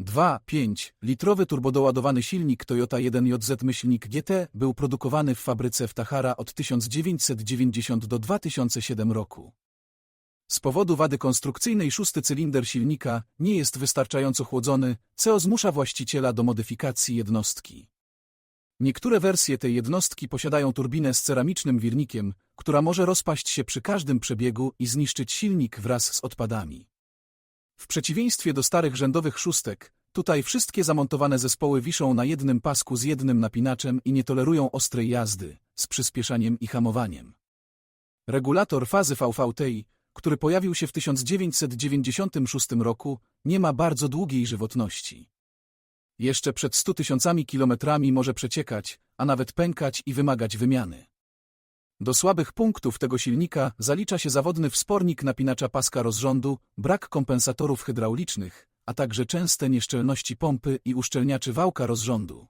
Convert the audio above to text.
2.5 litrowy turbodoładowany silnik Toyota 1JZ myślnik GT był produkowany w fabryce w Tahara od 1990 do 2007 roku. Z powodu wady konstrukcyjnej szósty cylinder silnika nie jest wystarczająco chłodzony, co zmusza właściciela do modyfikacji jednostki. Niektóre wersje tej jednostki posiadają turbinę z ceramicznym wirnikiem, która może rozpaść się przy każdym przebiegu i zniszczyć silnik wraz z odpadami. W przeciwieństwie do starych rzędowych szóstek, tutaj wszystkie zamontowane zespoły wiszą na jednym pasku z jednym napinaczem i nie tolerują ostrej jazdy, z przyspieszaniem i hamowaniem. Regulator fazy VVTI, który pojawił się w 1996 roku, nie ma bardzo długiej żywotności. Jeszcze przed 100 tysiącami kilometrami może przeciekać, a nawet pękać i wymagać wymiany. Do słabych punktów tego silnika zalicza się zawodny wspornik napinacza paska rozrządu, brak kompensatorów hydraulicznych, a także częste nieszczelności pompy i uszczelniaczy wałka rozrządu.